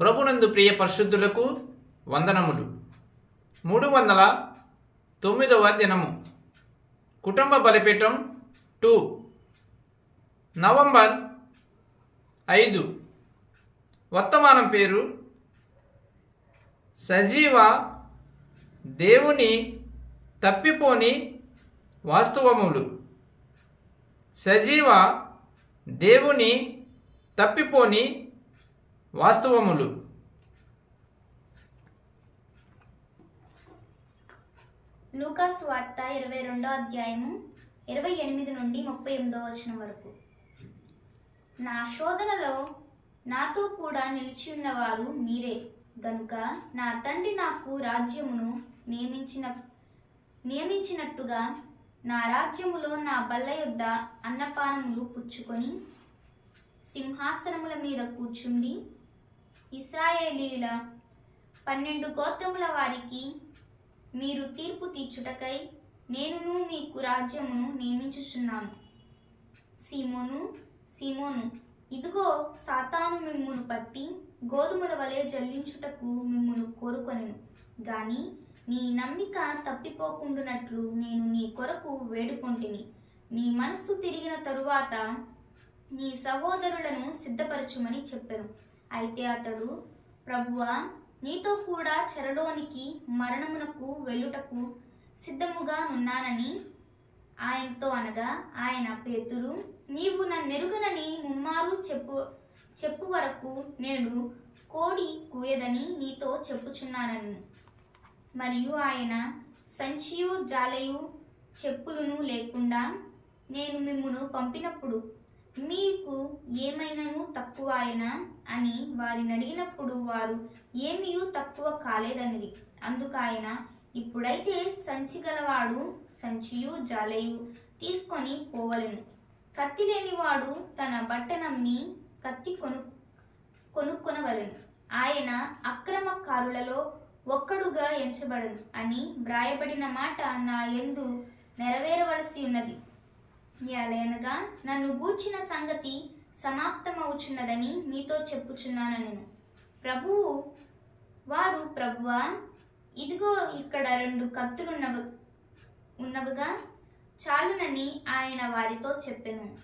ప్రభునందు ప్రియ పరిశుద్ధులకు వందనములు. మూడు వందల తొమ్మిదవ దినము. కుటుంబ బలిపీఠం టూ. నవంబర్ ఐదు. వర్తమానం పేరు సజీవ దేవుని తప్పిపోని వాస్తవములు. సజీవ దేవుని తప్పిపోని వాస్తవములు. లూకాస్ వార్త ఇరవై రెండో అధ్యాయము ఇరవై ఎనిమిది నుండి ముప్పై ఎనిమిదో వచనం వరకు. నా శోధనలో నాతో కూడా నిలిచి ఉన్నవారు మీరే. గనుక నా తండ్రి నాకు రాజ్యమును నియమించిన నియమించినట్టుగా నా రాజ్యములో నా బల్ల యొద్ద అన్నపానములు పుచ్చుకొని సింహాసనముల మీద కూర్చుండి ఇస్రాయేలీల పన్నెండు గోత్రముల వారికి మీరు తీర్పు తీర్చుటకై నేనును మీకు రాజ్యమును నియమించుచున్నాను. సీమోను సీమోను ఇదిగో సాతాను మిమ్మును పట్టి గోధుమల వలె జల్లించుటకు మిమ్మును కోరుకొనెను. గాని నీ నమ్మిక తప్పిపోకుండునట్లు నేను నీ కొరకు వేడుకొంటిని. నీ మనస్సు తిరిగిన తరువాత నీ సహోదరులను సిద్ధపరచుమని చెప్పాను. అయితే అతడు ప్రభువా నీతో కూడా చెరలోనికి మరణమునకు వెళ్ళుటకు సిద్ధముగా నున్నానని ఆయనతో అనగా ఆయన పేతురు నీవు నన్నెరుగనని ముమ్మారు చెప్పు చెప్పు వరకు నేను కోడి కూయదని నీతో చెప్పుచున్నానను. మరియు ఆయన సంచియు జాలయు చెప్పులను లేకుండా నేను మిమ్మును పంపినప్పుడు మీకు ఏమైనను తక్కువ అయినా? అని వారిని అడిగినప్పుడు వారు ఏమీ తక్కువ కాలేదనిది అందుకాయన ఇప్పుడైతే సంచి గలవాడు సంచియు జాలయు తీసుకొని పోవలెను. కత్తి లేనివాడు తన బట్ట నమ్మి కత్తి కొను కొనుక్కొనవలెను. ఆయన అక్రమకారులలో ఒక్కడుగా ఎంచబడను అని వ్రాయబడిన మాట నా యందు నెరవేరవలసి ఉన్నది ఎలయనగా నన్ను గూర్చిన సంగతి సమాప్తమవుచున్నదని మీతో చెప్పుచున్నాను నేను ప్రభువు వారు ప్రభువా ఇదిగో ఇక్కడ రెండు కత్తులున్నవి ఉన్నవిగా చాలునని ఆయన వారితో చెప్పెను.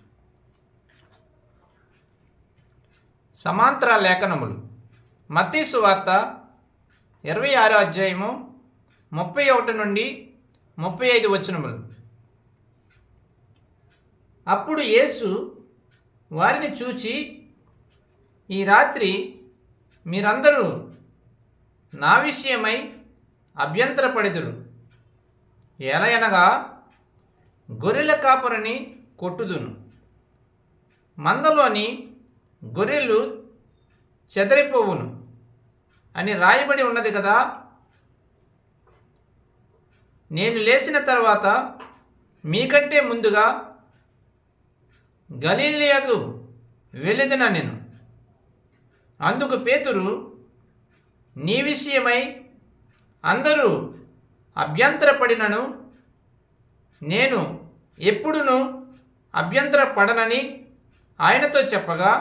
సమాంతర లేఖనములు. మత్తీసు వార్త ఇరవై ఆరో అధ్యాయము ముప్పై ఒకటి నుండి ముప్పై ఐదు వచనములు. అప్పుడు యేసు వారిని చూచి ఈ రాత్రి మీరందరూ నా విషయమై అభ్యంతరపడిదురు. ఎలయనగా గొర్రెల కాపరిని కొట్టుదును. మందలోని గొర్రెలు చెదరిపోవును అని రాయబడి ఉన్నది కదా. నేను లేచిన తర్వాత మీకంటే ముందుగా గలీలియాకు వెళ్ళిదిన నేను. అందుకు పేతురు నీ విషయమై అందరూ అభ్యంతరపడినను నేను ఎప్పుడును అభ్యంతరపడనని ఆయనతో చెప్పగా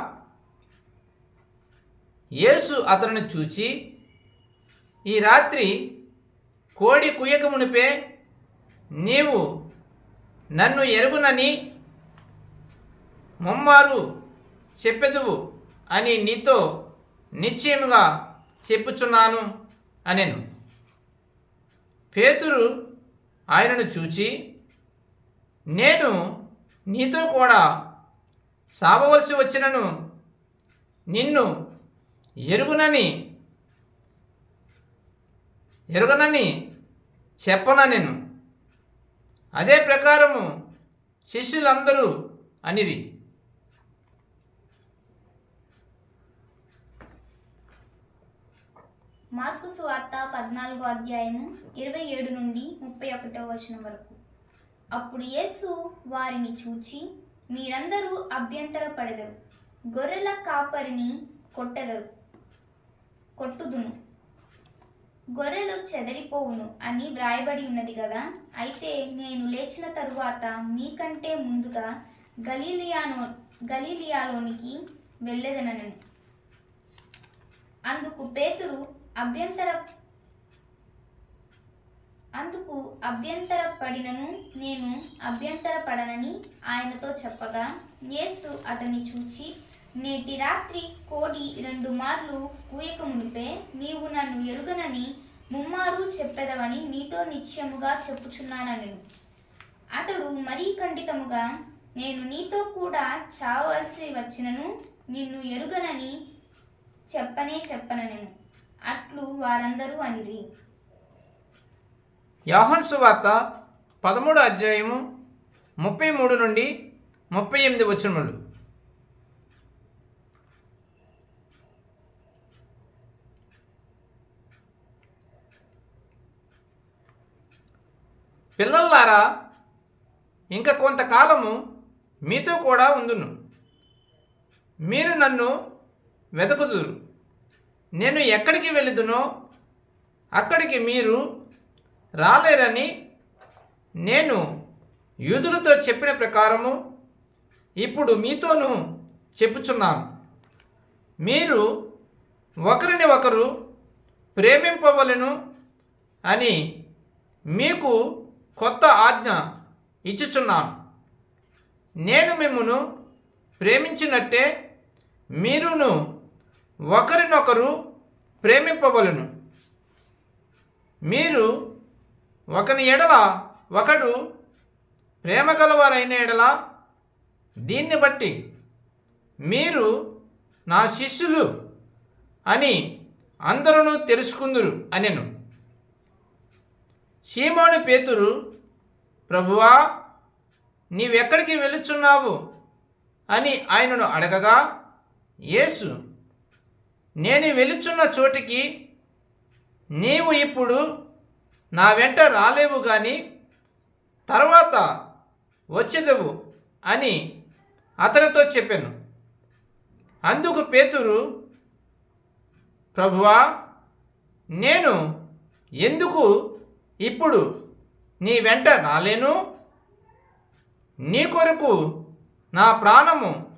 యేసు అతనిని చూచి ఈ రాత్రి కోడి కుయ్యక మునిపే నీవు నన్ను ఎరుగునని ముమ్మారు చెప్పెదువు అని నీతో నిశ్చయముగా చెప్పుచున్నాను అనెను. పేతురు ఆయనను చూచి నేను నీతో కూడా సావవలసి వచ్చినను. నిన్ను ఎరుగునని ఎరుగనని చెప్పన నేను అదే ప్రకారము శిష్యులందరూ అనిరి. మార్కు సువార్త పద్నాలుగో అధ్యాయము ఇరవై ఏడు నుండి ముప్పై ఒకటో వచనం వరకు. అప్పుడు యేసు వారిని చూచి మీరందరూ అభ్యంతర పడదరు గొర్రెల కాపరిని కొట్టెదరు. కొట్టుదును. గొర్రెలు చెదరిపోవును అని వ్రాయబడి ఉన్నది కదా. అయితే నేను లేచిన తరువాత మీకంటే ముందుగా గలీలియానో గలీలియాలోనికి వెళ్ళేదనను. అందుకు పేతురు అభ్యంతర అందుకు అభ్యంతర పడినను నేను అభ్యంతర పడనని ఆయనతో చెప్పగా యేసు అతన్ని చూచి నేటి రాత్రి కోడి రెండు మార్లు కూయక మునిపే నీవు నన్ను ఎరుగనని ముమ్మారు చెప్పెదవని నీతో నిశ్చయముగా చెప్పుచున్నానను. అతడు మరీ ఖండితముగా నేను నీతో కూడా చావలసి వచ్చినను నిన్ను ఎరుగనని చెప్పనే చెప్పనను. అట్లు వారందరూ అనిరి. యోహన్ సువార్త పదమూడు అధ్యాయము ముప్పై మూడు నుండి ముప్పై ఎనిమిది వచనములు. పిల్లల్లారా ఇంకా కొంతకాలము మీతో కూడా ఉందును. మీరు నన్ను వెతుకుదురు నేను ఎక్కడికి వెళుదునో అక్కడికి మీరు రాలేరని నేను యూదులతో చెప్పిన ప్రకారము ఇప్పుడు మీతోనూ చెప్పుచున్నాను. మీరు ఒకరిని ఒకరు ప్రేమింపవలను అని మీకు కొత్త ఆజ్ఞ ఇచ్చుచున్నాను. నేను మిమ్మును ప్రేమించినట్టే మీరును ఒకరినొకరు ప్రేమింపవలను. మీరు ఒకని ఎడల ఒకడు ప్రేమ గలవారైన ఎడల దీన్ని బట్టి మీరు నా శిష్యులు అని అందరూ తెలుసుకుందురు అనెను. సీమోని పేతురు ప్రభువా నీవెక్కడికి వెళుచున్నావు అని ఆయనను అడగగా యేసు నేను వెలుచున్న చోటికి నీవు ఇప్పుడు నా వెంట రాలేవు గాని తర్వాత వచ్చేదవు అని అతనితో చెప్పాను. అందుకు పేతురు ప్రభువా నేను ఎందుకు ఇప్పుడు నీ వెంట రాలేను? నీ కొరకు నా ప్రాణము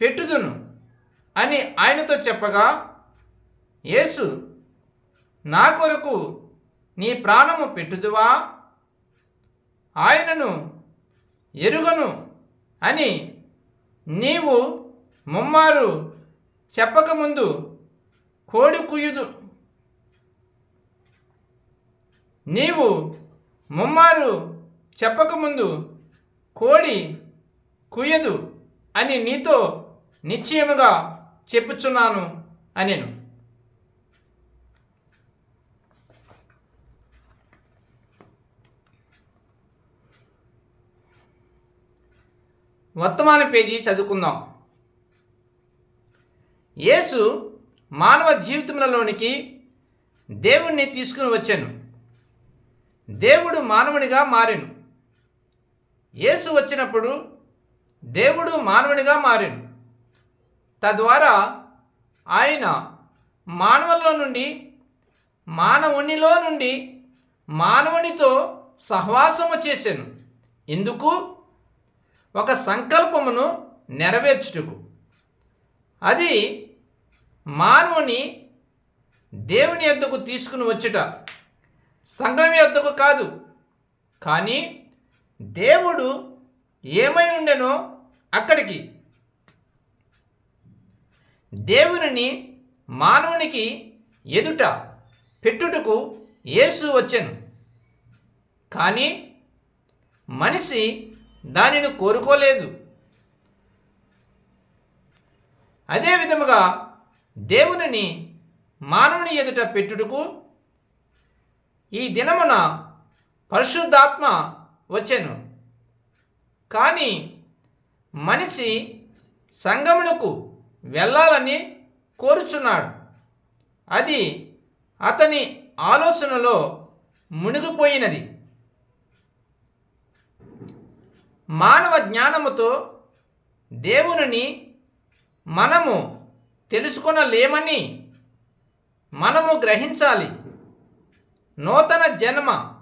పెట్టుదును. అని ఆయనతో చెప్పగా యేసు నా కొరకు నీ ప్రాణము పెట్టుదువా? ఆయనను ఎరుగను అని నీవు ముమ్మారు చెప్పకముందు కోడి కుయ్యుదు. నీవు ముమ్మారు చెప్పకముందు కోడి కుయ్యదు అని నీతో నిశ్చయముగా చెప్పుచున్నాను అనేను. వర్తమాన పేజీ చదువుకుందాం. యేసు మానవ జీవితంలోనికి దేవుణ్ణి తీసుకుని వచ్చాను. దేవుడు మానవునిగా మారాను. యేసు వచ్చినప్పుడు దేవుడు మానవునిగా మారాను. తద్వారా ఆయన మానవుల్లో నుండి మానవునిలో నుండి మానవునితో సహవాసము చేశాను. ఎందుకు? ఒక సంకల్పమును నెరవేర్చుటకు. అది మానవుని దేవుని యొద్దకు తీసుకుని వచ్చుట సంఘం యొద్దకు కాదు. కానీ దేవుడు ఏమై ఉండెనో అక్కడికి దేవునిని మానవునికి ఎదుట పెట్టుటకు యేసు వచ్చెను. కానీ మనిషి దానిని కోరుకోలేదు. అదే విధముగా దేవునిని మానవుని ఎదుట పెట్టుటకు ఈ దినమున పరిశుద్ధాత్మ వచ్చెను. కానీ మనిషి సంగమునకు వెళ్ళాలని కోరుచున్నాడు. అది అతని ఆలోచనలో మునిగిపోయినది. మానవ జ్ఞానముతో దేవునిని మనము తెలుసుకొనలేమని మనము గ్రహించాలి. నూతన జన్మ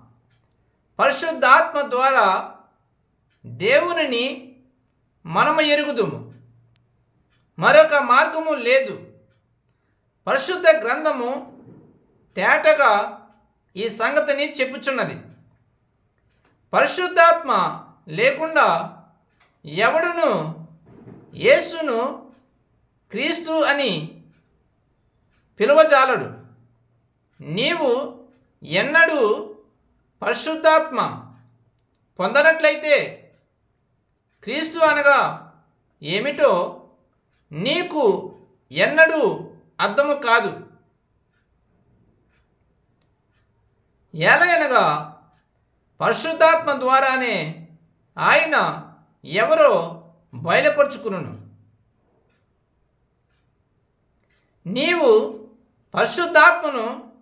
పరిశుద్ధాత్మ ద్వారా దేవునిని మనము ఎరుగుదుము. మరొక మార్గము లేదు. పరిశుద్ధ గ్రంథము తేటగా ఈ సంగతిని చెప్పుచున్నది. పరిశుద్ధాత్మ లేకుండా ఎవడును యేసును క్రీస్తు అని పిలువజాలడు. నీవు ఎన్నడూ పరిశుద్ధాత్మ పొందనట్లయితే క్రీస్తు అనగా ఏమిటో నీకు ఎన్నడూ అర్థము కాదు. ఎలాగనగా పరిశుద్ధాత్మ ద్వారానే ఆయన ఎవరో బయలుపరుచుకును నీవు పరిశుద్ధాత్మను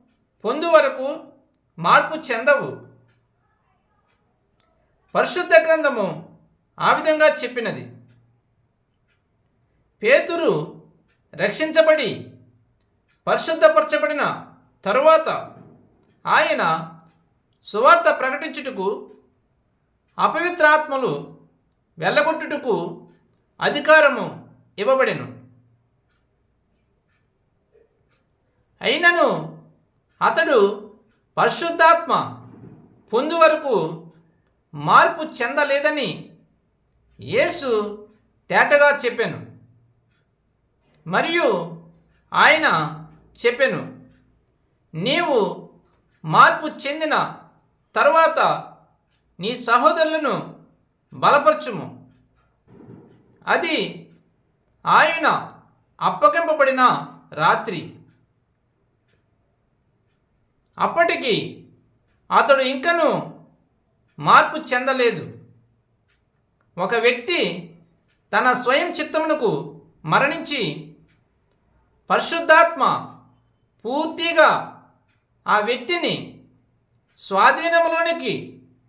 పొందు వరకు మార్పు చెందవు. పరిశుద్ధ గ్రంథము ఆ విధంగా చెప్పినది. పేతురు రక్షించబడి పరిశుద్ధపరచబడిన తరువాత ఆయన సువార్త ప్రకటించుటకు అపవిత్రాత్మలు వెళ్ళగొట్టుటకు అధికారము ఇవ్వబడెను. అయినను అతడు పరిశుద్ధాత్మ పొందు వరకు మార్పు చెందలేదని యేసు తేటగా చెప్పాను. మరియు ఆయన చెప్పెను నీవు మార్పు చెందిన తర్వాత నీ సహోదరులను బలపరచుము. అది ఆయన అప్పగింపబడిన రాత్రి. అప్పటికి అతడు ఇంకను మార్పు చెందలేదు. ఒక వ్యక్తి తన స్వయం చిత్తమునకు మరణించి పరిశుద్ధాత్మ పూర్తిగా ఆ వ్యక్తిని స్వాధీనంలోనికి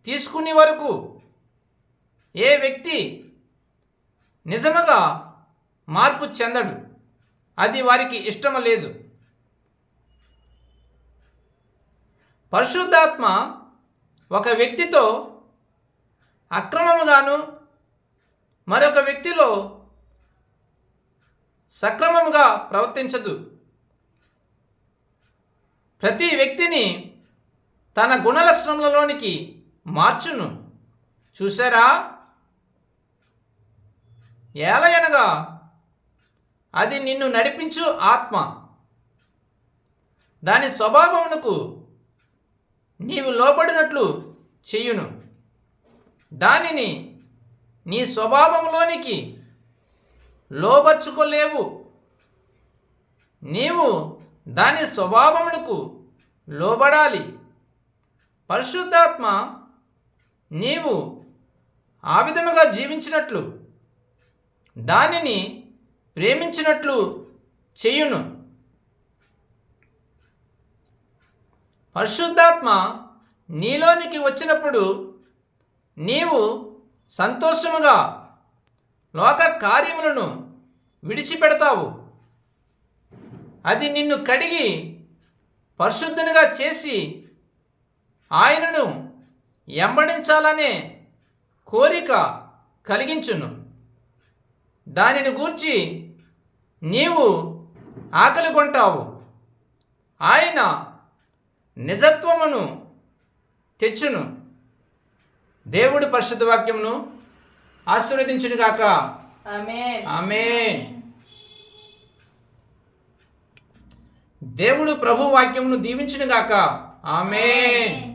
తీసుకునే వరకు ఏ వ్యక్తి నిజముగా మార్పు చెందడు అది వారికి ఇష్టం లేదు. పరిశుద్ధాత్మ ఒక వ్యక్తితో అక్రమముగాను మరొక వ్యక్తిలో సక్రమంగా ప్రవర్తించదు. ప్రతి వ్యక్తిని తన గుణలక్షణములలోనికి మార్చును. చూసారా ఏలయనగా అది నిన్ను నడిపించు ఆత్మ. దాని స్వభావమునకు నీవు లోబడినట్లు చెయ్యును దానిని నీ స్వభావంలోనికి లోబర్చుకోలేవు. నీవు దాని స్వభావమునకు లోబడాలి. పరిశుద్ధాత్మ నీవు ఆ విధముగా జీవించినట్లు దానిని ప్రేమించినట్లు చేయును. పరిశుద్ధాత్మ నీలోనికి వచ్చినప్పుడు నీవు సంతోషముగా లోక కార్యములను విడిచిపెడతావు. అది నిన్ను కడిగి పరిశుద్ధునిగా చేసి ఆయనను ఎంబడించాలనే కోరిక కలిగించును. దానిని గూర్చి నీవు ఆకలి కొంటావు. ఆయన నిజత్వమును తెచ్చును. దేవుడి పరిశుద్ధ వాక్యమును ఆశీర్వదించునుగాక. ఆమేన్. ఆమేన్. దేవుడు ప్రభు వాక్యమును దీవించునుగాక. ఆమేన్.